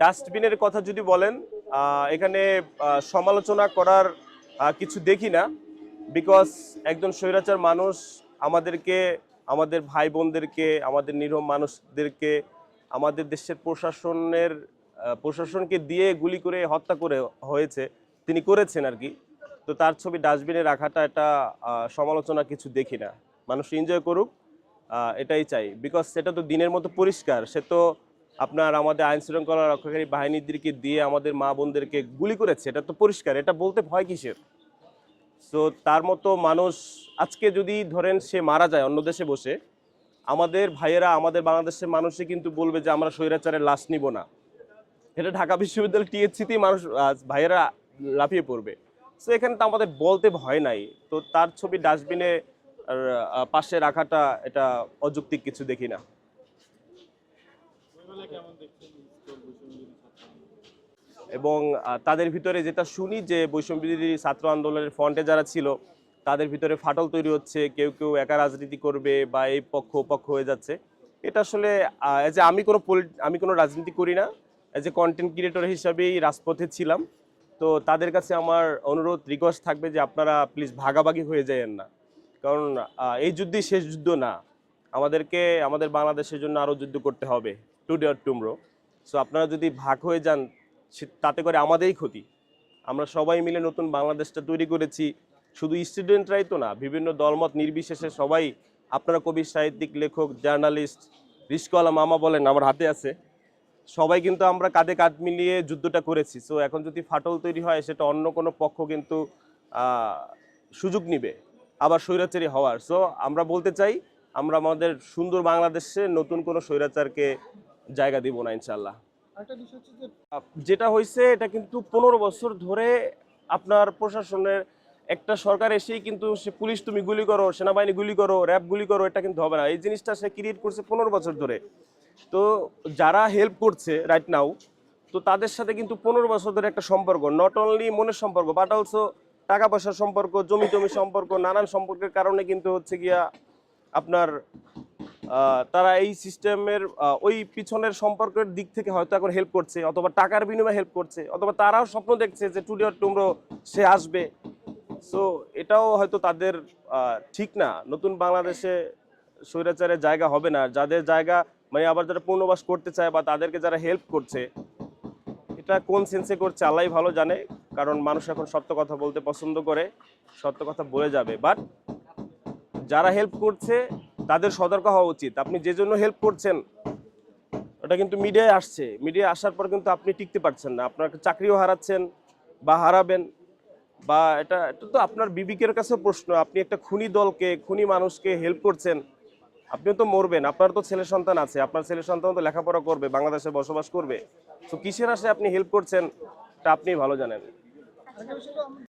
ডাস্টবিনের কথা যদি বলেন এখানে সমালোচনা করার কিছু দেখি না। বিকজ একজন স্বৈরাচার মানুষ আমাদেরকে, আমাদের ভাই বোনদেরকে আমাদের নিরহ মানুষদেরকে, আমাদের দেশের প্রশাসনের প্রশাসনকে দিয়ে গুলি করে হত্যা করে হয়েছে, তিনি করেছেন আর কি। তো তার ছবি ডাস্টবিনে রাখাটা এটা সমালোচনা কিছু দেখি না। মানুষ এনজয় করুক এটাই চাই। বিকজ সেটা তো দিনের মতো পরিষ্কার, সে তো আপনার আমাদের আইন শৃঙ্খলা রক্ষাকারী বাহিনীদেরকে দিয়ে আমাদের মা বোনদেরকে গুলি করেছে, এটা তো পরিষ্কার, এটা বলতে ভয় কিসের? সো তার মতো মানুষ আজকে যদি ধরেন সে মারা যায় অন্য দেশে বসে, আমাদের ভাইয়েরা, আমাদের বাংলাদেশের মানুষই কিন্তু বলবে যে আমরা স্বৈরাচারের লাশ নিব না। এটা ঢাকা বিশ্ববিদ্যালয় টিএসসিতেই মানুষ ভাইয়েরা লাফিয়ে পড়বে। সো এখানে তো আমাদের বলতে ভয় নাই। তো তার ছবি ডাস্টবিনে পাশে রাখাটা এটা অযৌক্তিক কিছু দেখি না। এবং তাদের ভিতরে যেটা শুনি যে বৈষম্যবিরোধী ছাত্র আন্দোলনের ফ্রন্টে যারা ছিল, তাদের ভিতরে ফাটল তৈরি হচ্ছে, কেউ কেউ একা রাজনীতি করবে বা এই পক্ষ পক্ষ হয়ে যাচ্ছে। এটা আসলে এজ এ আমি কোনো আমি কোনো রাজনীতি করি না। এজ এ কন্টেন্ট ক্রিয়েটর হিসাবেই রাজপথে ছিলাম। তো তাদের কাছে আমার অনুরোধ রিকোয়েস্ট থাকবে যে আপনারা প্লিজ ভাগাভাগি হয়ে যায়েন না। কারণ এই যুদ্ধই শেষ যুদ্ধ না। আমাদেরকে, আমাদের বাংলাদেশের জন্য আরও যুদ্ধ করতে হবে টু ডে টুমরো সো আপনারা যদি ভাগ হয়ে যান তাতে করে আমাদেরই ক্ষতি। আমরা সবাই মিলে নতুন বাংলাদেশটা তৈরি করেছি। শুধু স্টুডেন্টরাই তো না, বিভিন্ন দলমত নির্বিশেষে সবাই, আপনারা কবি, সাহিত্যিক, লেখক, জার্নালিস্ট, রিস্কওয়ালা মামা বলেন, আমার হাতে আছে। সবাই কিন্তু আমরা কাঁধে কাঁধ মিলিয়ে যুদ্ধটা করেছি। সো এখন যদি ফাটল তৈরি হয়, সেটা অন্য কোনো পক্ষ কিন্তু সুযোগ নিবে। আবার স্বৈরাচারী হওয়ার। সো আমরা বলতে চাই, আমরা আমাদের সুন্দর বাংলাদেশে নতুন কোনো স্বৈরাচারকে জায়গা দিব না ইনশাল্লাহ যেটা হয়েছে, এটা কিন্তু পনেরো বছর ধরে আপনার প্রশাসনের একটা সরকার এসেই কিন্তু সে পুলিশ তুমি গুলি করো, সেনাবাহিনী গুলি করো, র্যাব গুলি করো, এটা কিন্তু হবে না। এই জিনিসটা সে ক্রিয়েট করছে পনেরো বছর ধরে। তো যারা হেল্প করছে রাইট নাও তো তাদের সাথে কিন্তু পনেরো বছর ধরে একটা সম্পর্ক। নট অনলি মনের সম্পর্ক বাট অলসো টাকা পয়সার সম্পর্ক জমি জমি সম্পর্ক, নানান সম্পর্কের কারণে কিন্তু হচ্ছে গিয়া আপনার তারা এই সিস্টেমের ওই পিছনের সম্পর্কের দিক থেকে হয়তো এখন হেল্প করছে, অথবা টাকার বিনিময়ে হেল্প করছে, অথবা তারাও স্বপ্ন দেখছে যে টুডে টুমরো সে আসবে। সো এটাও হয়তো তাদের ঠিক না। নতুন বাংলাদেশে স্বৈরাচারের জায়গা হবে না। যাদের জায়গা মানে আবার যারা পূর্ণবাস করতে চায় বা তাদেরকে যারা হেল্প করছে, এটা কোন সেন্সে করছে আল্লাহ ভালো জানে, কারণ মানুষ এখন সত্য কথা বলতে পছন্দ করে, সত্য কথা বলে যাবে। বাট যারা হেল্প করছে তাদের সতর্ক হওয়া উচিত। আপনি যে জন্য হেল্প করছেন, ওটা কিন্তু মিডিয়ায় আসছে। মিডিয়ায় আসার পর কিন্তু আপনি টিকতে পারছেন না। আপনার চাকরিও হারাচ্ছেন বা হারাবেন বা এটা এটা তো আপনার বিবেকের কাছে প্রশ্ন। আপনি একটা খুনি দলকে, খুনি মানুষকে হেল্প করছেন, আপনিও তো মরবেন। আপনার তো ছেলে সন্তান আছে। আপনার ছেলে সন্তান তো লেখাপড়া করবে, বাংলাদেশে বসবাস করবে। তো কিসের আসে আপনি হেল্প করছেন এটা আপনি ভালো জানেন।